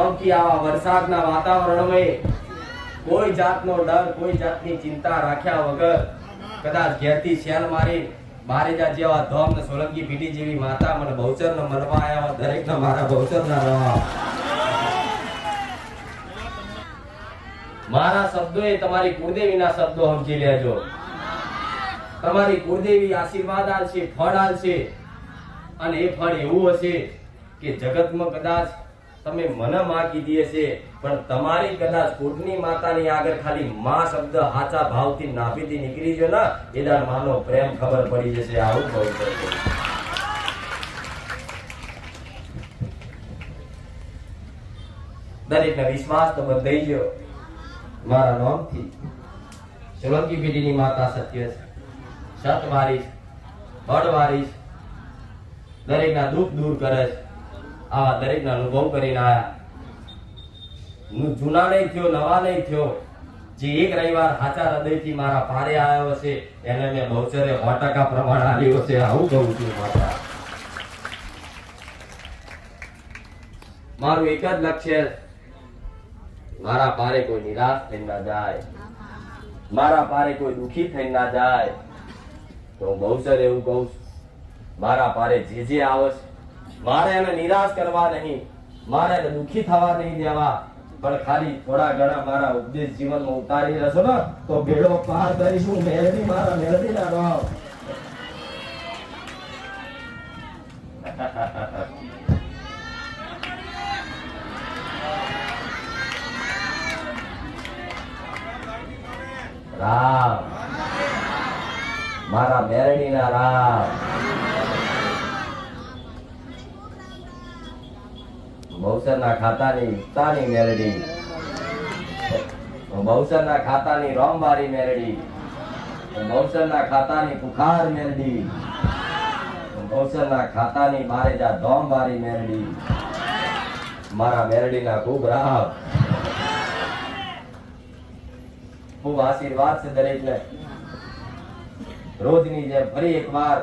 નોમથી આવા વરસાદના વાતાવરણમાં કોઈ જાતનો ડર, કોઈ જાતની ચિંતા રાખ્યા વગર કદાચ ઘેરથી શેલ મારી બારેજા જેવા ધોમ ને સોલંકી પીટી જેવી માતા મને બહુચર ને મનવા આવ્યા દરેક ને મારા બહુચર ના રહો મારા શબ્દો એ તમારી કુળદેવી ના શબ્દો સમજી લેજો. તમારી કુળદેવી આશીર્વાદ આલશે, ફળ આલશે. અને એ ફળ એવું હશે કે જગતમાં કદાચ તમે મને માં કીધી હશે, પણ તમારી કદાચ કુળની માતાની આગળ ખાલી માં શબ્દ હાચા ભાવથી નાભીથી નીકળી ગયો ને એ માનો પ્રેમ ખબર પડી જશે, આવું કહું છું. દરેકને વિશ્વાસ તો બદલાઈ ગયો. મારા નામથી સોલંકી પેઢીની માતા સત્ય છે. સત વારીશ બળ વારીશ દરેકના દુઃખ દૂર કરે છે. આવા દરેકના અનુભવ કરીને આવ્યા જૂના નહીં થયો, નવા નહીં થયો. જે એક રવિવાર સાચા હૃદયથી મારા પારે આવ્યો છે, એને મેં બહુચરે સો ટકા પ્રમાણ આવ્યો છે. આવું કહું છું માતા. મારું એક જ લક્ષ્ય, મારા પારે કોઈ નિરાશ થઈ ના જાય. મારા પારે કોઈ દુખી થઈ ના જાય. તો બહુ સર એવું કહું છું, મારા પારે જે જે આવે મારે એને નિરાશ કરવા નહીં. મારે એને દુખી થવા નહીં દેવા. પણ ખાલી થોડા ઘણા મારા ઉપદેશ જીવનમાં ઉતારી લેશો ને, તો બેડો પાર કરીશું. મેળવી મારા, મેળવી ના રહો. રામ. મારા મેરડીના રામ. બહુસરના ખાતાની, તાની મેરડી. બહુસરના ખાતાની રોમવારી મેરડી. બહુસરના ખાતાની પુખાર મેરડી. બહુસરના ખાતાની બારેજા ધોમવારી મેરડી. મારા મેરડીના ખૂબ રાહ ખૂબ આશીર્વાદ છે દરેકને. રોજની જેમ ફરી એકવાર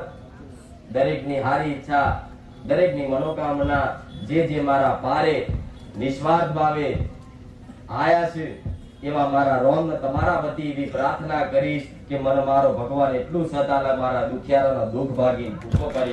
દરેકની હારી ઈચ્છા, દરેકની મનોકામના જે જે મારા પારે નિસ્વાર્થ ભાવે આયા છે, એવા મારા રોમ તમારા વતી એવી પ્રાર્થના કરીશ કે મને મારો ભગવાન એટલું સદાલા મારા દુખિયારોનો દુઃખ ભાગી ટૂંકો કરી